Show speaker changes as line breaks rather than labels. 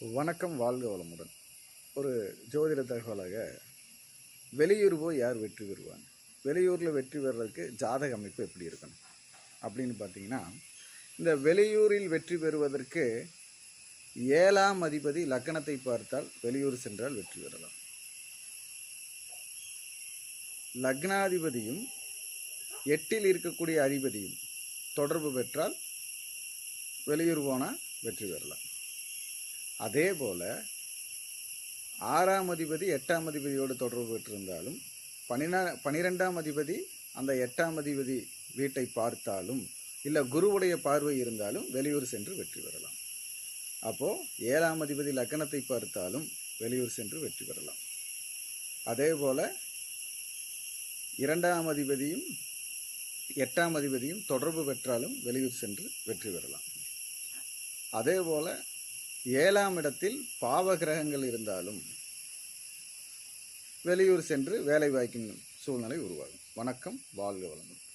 வணக்கம் வாழ்க வளமுடன். ஒரு ஜோதிட தகவலாக வெளியூர் போய் யார் வெற்றி பெறுவாங்க? வெளியூரில் வெற்றி பெறுறதுக்கு ஜாதக அமைப்பு எப்படி இருக்கணும்? அப்படின்னு பார்த்தீங்கன்னா இந்த வெளியூரில் வெற்றி பெறுவதற்கு ஏழாம் அதிபதி லக்கணத்தை பார்த்தால் வெளியூர் சென்றால் வெற்றி பெறலாம். லக்னாதிபதியும் எட்டில் இருக்கக்கூடிய அதிபதியும் தொடர்பு பெற்றால் வெளியூர் போனால் வெற்றி பெறலாம். அதே போல் ஆறாம் அதிபதி எட்டாம் அதிபதியோடு தொடர்பு பெற்றிருந்தாலும் பன்னினா பனிரெண்டாம் அதிபதி அந்த எட்டாம் அதிபதி வீட்டை பார்த்தாலும் இல்லை குருவுடைய பார்வை இருந்தாலும் வெளியூர் சென்று வெற்றி பெறலாம். அப்போது ஏழாம் அதிபதி லக்னத்தை பார்த்தாலும் வெளியூர் சென்று வெற்றி பெறலாம். அதே போல் இரண்டாம் அதிபதியும் எட்டாம் அதிபதியும் தொடர்பு பெற்றாலும் வெளியூர் சென்று வெற்றி பெறலாம். அதே போல் ஏழாம் இடத்தில் பாவ கிரகங்கள் இருந்தாலும் வெளியூர் சென்று வேலை வாய்க்கும் சூழ்நிலை உருவாகும். வணக்கம் வாழ்க வளமுடன்.